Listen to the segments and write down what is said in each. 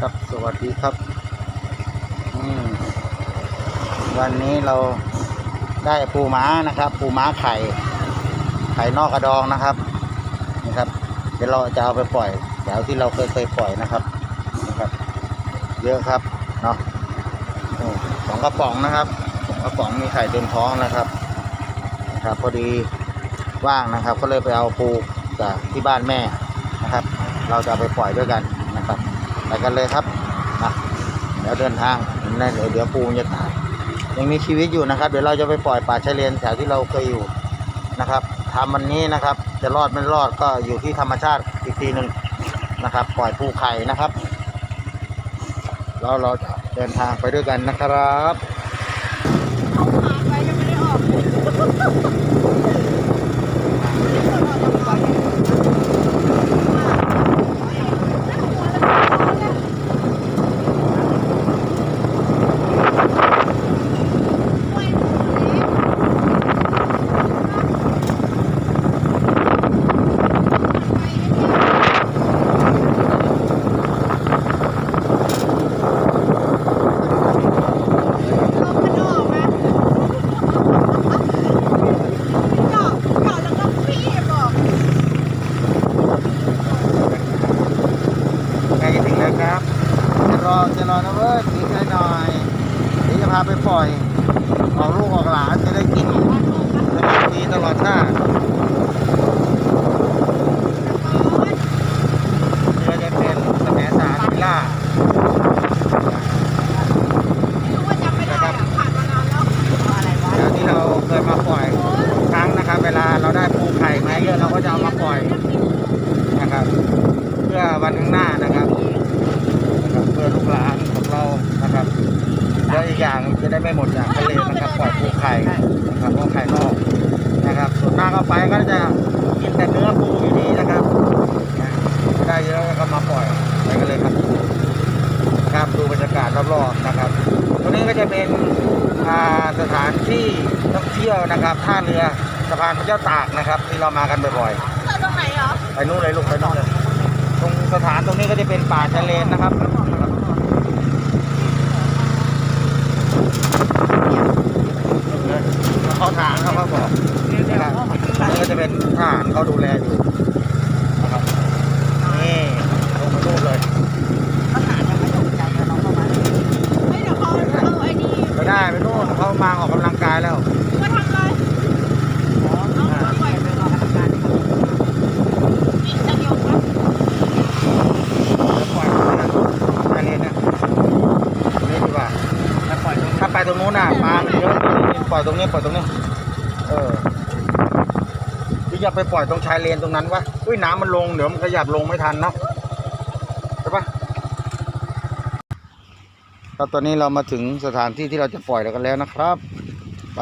ครับสวัสดีครับวันนี้เราได้ปูม้านะครับ ปูม้าไข่ ไข่นอกกระดองนะครับนี่ครับ เดี๋ยวเราจะเอาไปปล่อยแถวที่เราเคยเคยปล่อยนะครับนะครับ เยอะครับเนาะโอ้สองกระป๋องนะครับสองกระป๋องมีไข่เต็มท้องนะครับนะครับ พอดีว่างนะครับ ก็เลยไปเอาปูจากที่บ้านแม่นะครับ เราจะไปปล่อยด้วยกันนะครับ ไปกันเลยครับนะเดี๋ยวเดินทางนั่นเดี๋ยวเดี๋ยวปูมันจะตายยังมีชีวิตอยู่นะครับ เดี๋ยวเราจะไปปล่อยป่าชายเลนแถวที่เราเคยอยู่นะครับทำวันนี้นะครับ จะรอดไม่รอดก็อยู่ที่ธรรมชาติอีกทีหนึ่งนะครับ ปล่อยปูไข่นะครับแล้วเราจะเดินทางไปด้วยกันนะครับ เขาหาไปยังไม่ได้ออก ใกล้จะถึงแล้วครับ จะรอจะรอนะเว้ยอีกหน่อยเดี๋ยวจะพาไปปล่อยออกลูกออกหลานจะได้กินตลอดปีตลอดชาติเรือจะเป็นสมัยสารพิล่าเดี๋ยวที่เราเคยมาปล่อยทุกครั้งนะครับ เวลาเราได้ปูไข่มาเยอะเราก็จะเอามาปล่อยนะครับ เพื่อวันข้างหน้านะครับนะครับ เพื่อลูกหลานของเรานะครับแล้วอีกอย่างจะได้ไม่หมดอย่างทะเล นะครับปล่อยปูไข่นะครับเพราะไข่นอกนะครับส่วนมากเอาไปก็จะกินแต่เนื้อปูอยู่ดีนะครับนะได้เยอะก็มาปล่อยไปกันเลยครับครับดูบรรยากาศรอบๆนะครับตรงนี้ก็จะเป็นอ่าสถานที่ท่องเที่ยวนะครับท่าเรือสะพานพระเจ้าตากนะครับ ที่เรามากันบ่อยๆไปนู่นเลยลูกไปนู่นเลยตรงสถานตรงนี้ก็จะเป็นป่าชายเลนนะครับเขาฐานเขาเขาบอกนะครับอันนี้ก็จะเป็นทหาร เขาดูแลอยู่นะครับนี่ลงมาดูเลยไปได้ไปนู่นเขามาออกกำลังกายแล้วแล้วปล่อยตรงนั้นชายเลนเนี่ยตรงนี้ดีกว่าถ้าไปตรงนู้นน่ะปลาเยอะปล่อยตรงนี้ปล่อยตรงนี้ เออ หรืออย่าไปปล่อยตรงชายเลนตรงนั้นวะอุ้ยน้ำมันลงเดี๋ยวมันขยับลงไม่ทันเนาะใช่ปะครับตอนนี้เรามาถึงสถานที่ที่เราจะปล่อยแล้วกันแล้วนะครับไป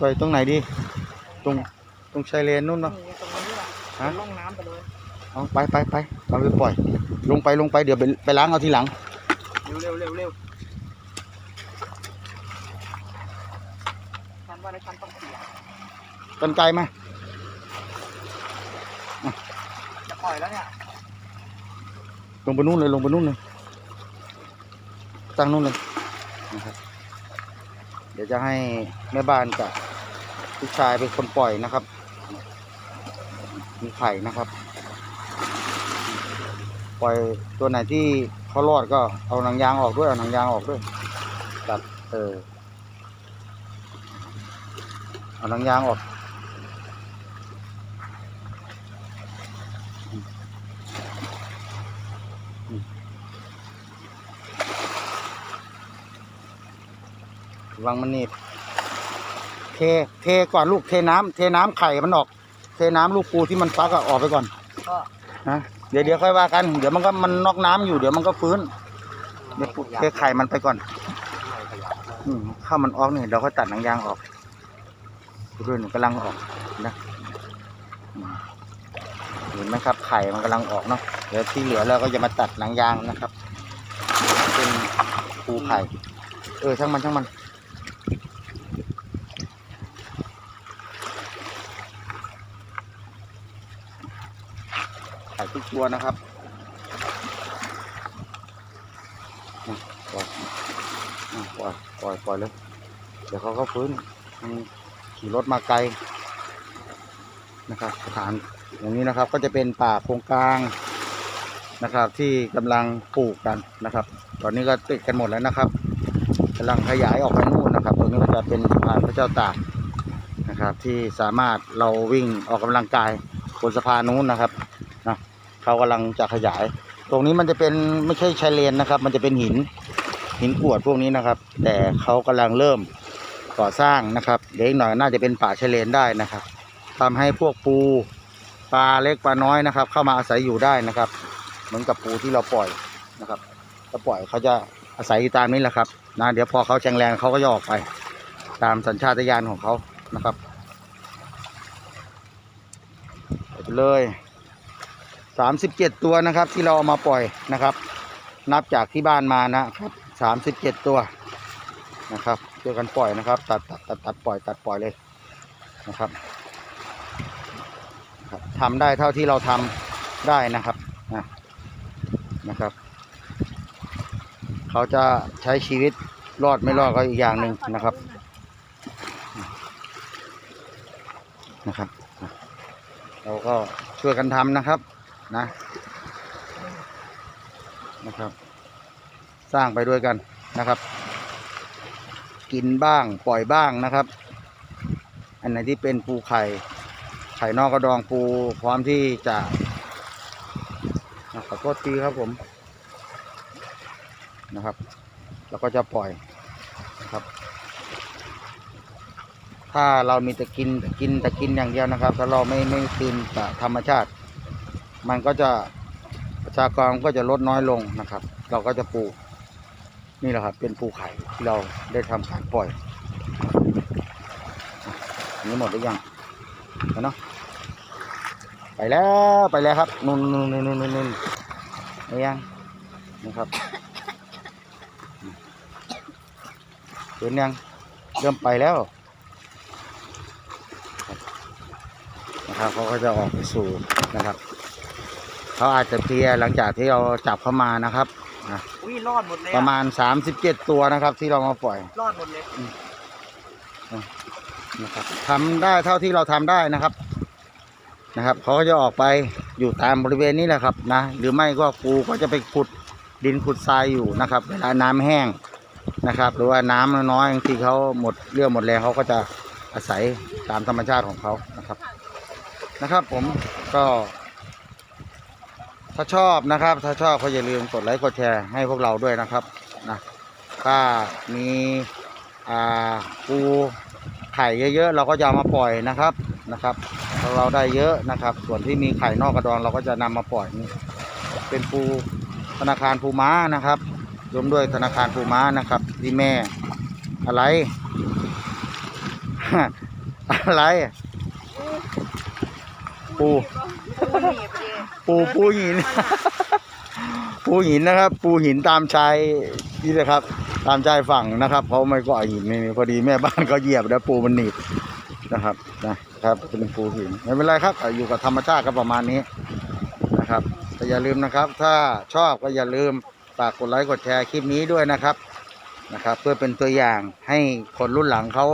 ปล่อยตรงไหนดี ตรงตรงชายเลนนู่นเนาะฮะล่องน้ำไปเลยเอาไปไปไปเอาไปปล่อย ลงไปลงไปเดี๋ยวไปไปล้างเอาทีหลัง เร็วเร็วเร็วเร็วฉันว่าในฉันต้องเสียกันไกลไหมจะปล่อยแล้วเนี่ย ลงไปนู่นเลยลงไปนู่นเลย ตั้งนู่นเลยนะครับ เดี๋ยวจะให้แม่บ้านกับลูกชายเป็นคนปล่อยนะครับ มีไข่นะครับ ปล่อยตัวไหนที่เขารอดก็เอาหนังยางออกด้วยเอาหนังยางออกด้วยตัดเออเอาหนังยางออกระวังมันหนีบเท เทก่อนลูกเทน้ำเทน้ำไข่มันออก เทน้ำลูกปูที่มันฟักอะออกไปก่อนก็นะ เดี๋ยวเดี๋ยวค่อยว่ากัน เดี๋ยวมันก็มันนอกน้ำอยู่เดี๋ยวมันก็ฟื้นเดี๋ยวปูเทไข่มันไปก่อนอืมข้าวมันออกนี่เราก็ตัดหนังยางออกดูด้วยหนูกำลังออกนะเห็นไหมครับ ไข่มันกำลังออกเนาะเดี๋ยวที่เหลือเราก็จะมาตัดหนังยางนะครับ เป็นปูไข่ เออช่างมันช่างมัน ตัวนะครับปล่อยปล่อยปล่อยปล่อยเลยเดี๋ยวเขาก็ฟื้นขี่รถมาไกลนะครับสถานอย่างนี้นะครับก็จะเป็นป่าโครงกลางนะครับ ที่กำลังปลูกกันนะครับ ตอนนี้ก็ติดกันหมดแล้วนะครับกำลังขยายออกไปนู่นนะครับ ตรงนี้ก็จะเป็นสะพานพระเจ้าตากนะครับ ที่สามารถเราวิ่งออกกำลังกายบนสะพานนู้นนะครับ เขากำลังจะขยาย ตรงนี้มันจะเป็นไม่ใช่ชายเลนนะครับ มันจะเป็นหินหินกวดพวกนี้นะครับ แต่เขากำลังเริ่มก่อสร้างนะครับเดี๋ยวอีกหน่อยน่าจะเป็นป่าชายเลนได้นะครับทำให้พวกปูปลาเล็กปลาน้อยนะครับ เข้ามาอาศัยอยู่ได้นะครับ เหมือนกับปูที่เราปล่อยนะครับถ้าปล่อยเขาจะอาศัยอยู่ตามนี้แหละครับนะเดี๋ยวพอเขาแข็งแรงเขาก็จะออกไป ตามสัญชาตญาณของเขานะครับไปเลย สามสิบเจ็ดตัวนะครับ ที่เราเอามาปล่อยนะครับ นับจากที่บ้านมานะครับสามสิบเจ็ดตัวนะครับช่วยกันปล่อยนะครับ ตัดตัดตัดตัดปล่อยตัดปล่อยเลยนะครับทำได้เท่าที่เราทำได้นะครับนะนะครับ เขาจะใช้ชีวิตรอดไม่รอดก็อีกอย่างหนึ่งนะครับนะครับ เราก็ช่วยกันทำนะครับ นะนะครับ สร้างไปด้วยกันนะครับ กินบ้างปล่อยบ้างนะครับ อันไหนที่เป็นปูไข่ ไข่นอกกระดองปูพร้อมที่จะอะขอโทษทีครับผมนะครับ แล้วก็จะปล่อยนะครับ ถ้าเรามีแต่กินแต่กินแต่กินอย่างเดียวนะครับ ถ้าเราไม่ไม่คืนธรรมชาติ มันก็จะประชากรก็จะลดน้อยลงนะครับ เราก็จะปลูกนี่แหละครับ เป็นปูไข่ที่เราได้ทำการปล่อยอันนี้หมดหรือยังเนาะไปแล้วไปแล้วครับนู่นนู่นนู่นนู่นนู่นยังนะครับเห็นยังเริ่มไปแล้วนะครับเขาก็จะออกไปสู่นะครับ เขาอาจจะเพลียหลังจากที่เราจับเข้ามานะครับอุ้ยรอดหมดเลยประมาณ 37 ตัวนะครับ ที่เรามาปล่อยรอดหมดเลยนะครับทำได้เท่าที่เราทำได้นะครับนะครับเขาก็จะออกไปอยู่ตามบริเวณนี้แหละครับนะหรือไม่ก็ปูก็จะไปขุดดินขุดทรายอยู่นะครับเวลาน้ำแห้งนะครับ หรือว่าน้ำน้อยๆบางทีเขาหมดเรื่องหมดแรงเขาก็จะอาศัยตามธรรมชาติของเขานะครับนะครับ ผมก็ ถ้าชอบนะครับ ถ้าชอบก็อย่าลืมกดไลค์กดแชร์ให้พวกเราด้วยนะครับนะถ้ามีอ่าปูไข่เยอะๆเราก็จะเอามาปล่อยนะครับนะครับเราได้เยอะนะครับ ส่วนที่มีไข่นอกกระดองเราก็จะนำมาปล่อยนี่เป็นปูธนาคารปูม้านะครับรวมด้วยธนาคารปูม้านะครับที่แม่อะไร อะไรปูปูหนีบเลย ปูปูหิน ปูหินนะครับ ปูหินตามชายนี่เลยครับ ตามชายฝั่งนะครับเขาไม่ก่อหินนี่พอดีแม่บ้านเขาเหยียบแล้วปูมันหนีบนะครับนะครับเป็นปูหินไม่เป็นไรครับ อยู่กับธรรมชาติก็ประมาณนี้นะครับแต่อย่าลืมนะครับ ถ้าชอบก็อย่าลืมฝากกดไลค์กดแชร์คลิปนี้ด้วยนะครับนะครับ เพื่อเป็นตัวอย่างให้คนรุ่นหลังเขา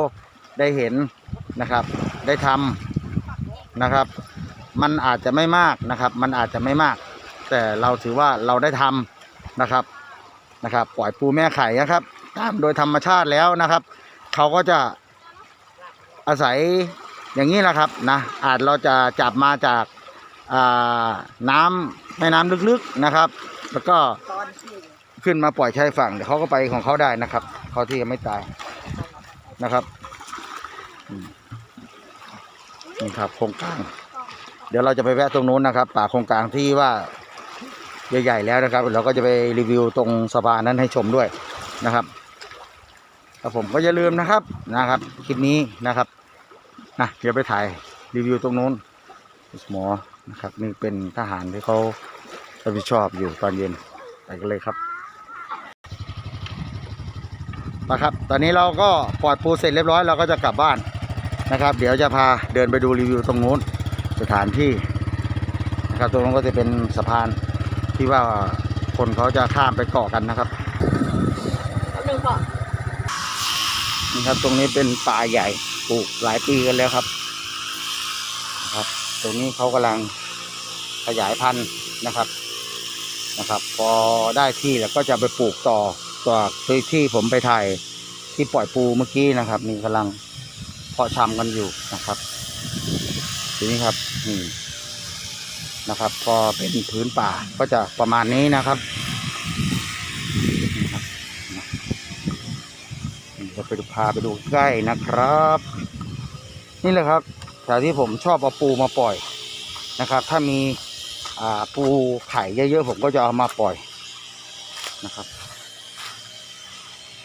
ได้เห็นนะครับ ได้ทำนะครับ มันอาจจะไม่มากนะครับ มันอาจจะไม่มาก แต่เราถือว่าเราได้ทำนะครับนะครับ ปล่อยปูแม่ไข่นะครับ ตามโดยธรรมชาติแล้วนะครับเขาก็จะอาศัยอย่างนี้แหละครับนะอาจเราจะจับมาจากาน้ำแม่น้ำลึกๆนะครับ แล้วก็ขึ้นมาปล่อยชายฝั่งเดี๋ยวเขาก็ไปของเขาได้นะครับเขาที่ยังไม่ตายนะครับนี่ครับโครงกาง ดี๋ยวเราจะไปแวะตรงนู้นนะครับป่าโครงกลางที่ว่าใหญ่ๆแล้วนะครับ เราก็จะไปรีวิวตรงสะพานนั้นให้ชมด้วยนะครับครับผมก็อย่าลืมนะครับนะครับคลิปนี้นะครับนะเดี๋ยวไปถ่ายรีวิวตรงนู้นหมอนะครับ นี่เป็นทหารที่เขารับผิดชอบอยู่ตอนเย็นไปกันเลยครับมาครับ ตอนนี้เราก็ปล่อยปูเสร็จเรียบร้อยเราก็จะกลับบ้านนะครับ เดี๋ยวจะพาเดินไปดูรีวิวตรงนู้น สถานที่นะครับตรงนั้นก็จะเป็นสะพานที่ว่าคนเขาจะข้ามไปเกาะกันนะครับเอาหนึ่งก่อนนี่ครับตรงนี้เป็นป่าใหญ่ปลูกหลายปีกันแล้วครับนะครับ ตรงนี้เขากำลังขยายพันธุ์นะครับนะครับ พอได้ที่แล้วก็จะไปปลูกต่อต่อที่ที่ผมไปถ่ายที่ปล่อยปูเมื่อกี้นะครับนี่กำลังเพาะชำกันอยู่นะครับ ทีนี้ครับนี่นะครับ พอเป็นพื้นป่าก็จะประมาณนี้นะครับนี่ครับนี่จะไปดูพาไปดูใกล้นะครับ นี่แหละครับแต่ที่ผมชอบเอาปูมาปล่อยนะครับ ถ้ามีอ่าปูไข่เยอะๆผมก็จะเอามาปล่อยนะครับ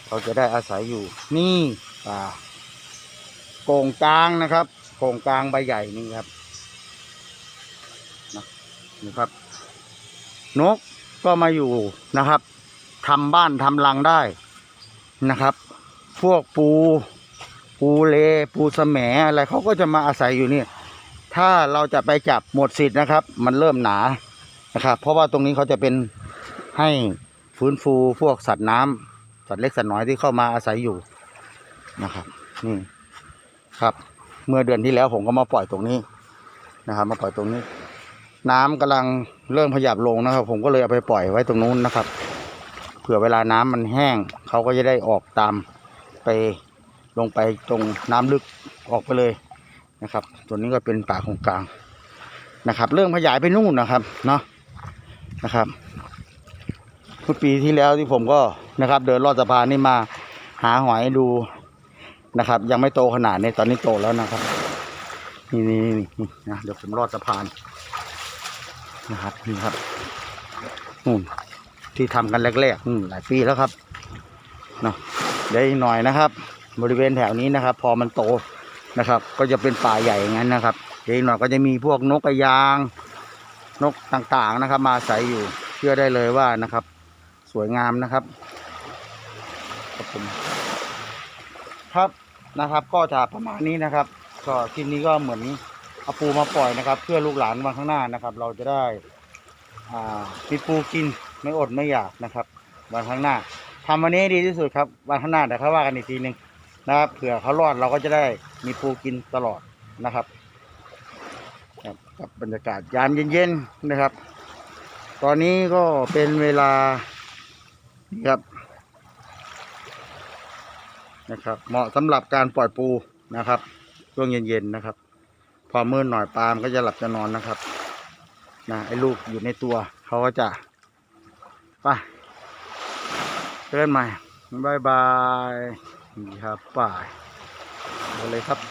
เขาจะได้อาศัยอยู่นี่ป่าโกงกลางนะครับ โกงกลางใบใหญ่นี่ครับนะนี่ครับ นกก็มาอยู่นะครับทำบ้านทำรังได้นะครับ พวกปู ปูเล ปูสแหมอะไรเขาก็จะมาอาศัยอยู่นี่ถ้าเราจะไปจับหมดสิทธิ์นะครับ มันเริ่มหนานะครับ เพราะว่าตรงนี้เขาจะเป็นให้ฟื้นฟูพวกสัตว์น้ำสัตว์เล็กสัตว์น้อยที่เข้ามาอาศัยอยู่นะครับนี่ครับ เมื่อเดือนที่แล้วผมก็มาปล่อยตรงนี้นะครับ มาปล่อยตรงนี้ น้ำกำลังเริ่มขยับลงนะครับ ผมก็เลยเอาไปปล่อยไว้ตรงนู้นนะครับ เผื่อเวลาน้ำมันแห้งเขาก็จะได้ออกตามไปลงไปตรงน้ำลึกออกไปเลยนะครับ ตัวนี้ก็เป็นป่าของกลางนะครับ เรื่องขยายไปนู่นนะครับเนาะนะครับเมื่อปีที่แล้วที่ผมก็นะครับ เดินลอดสะพานนี่มาหาหอยดู นะครับ ยังไม่โตขนาดนี้ตอนนี้โตแล้วนะครับนี่นี่นี่นะเดี๋ยวผมลอดสะพานนะครับนี่ครับนู่นที่ทำกันแรกๆอืมหลายปีแล้วครับเนาะเดี๋ยวหน่อยนะครับ บริเวณแถวนี้นะครับ พอมันโตนะครับ ก็จะเป็นป่าใหญ่อย่างนั้นนะครับเดี๋ยวหน่อยก็จะมีพวกนกกระยาง นกต่างๆนะครับ มาอาศัยอยู่เชื่อได้เลยว่านะครับ สวยงามนะครับครับผมครับ นะครับ ก็จะประมาณนี้นะครับ ก็คลิปนี้ก็เหมือนเอาปูมาปล่อยนะครับ เพื่อลูกหลานวันข้างหน้านะครับ เราจะได้มีปูกินไม่อดไม่อยากนะครับ วันข้างหน้าทำวันนี้ดีที่สุดครับวันข้างหน้าเดี๋ยวเขาว่ากันอีกทีหนึ่งนะครับเผื่อเขารอดเราก็จะได้มีปูกินตลอดนะครับครับกับบรรยากาศยามเย็นๆนะครับ ตอนนี้ก็เป็นเวลานี่ครับ นะครับ เหมาะสำหรับการปล่อยปูนะครับช่วงเย็นๆนะครับ พอมืดหน่อยปลามนก็จะหลับจะนอนนะครับนะไอ้ลูกอยู่ในตัวเขาก็จะไปเจอกันใหม่บายบายดีครับป่ายเอาเลยครับ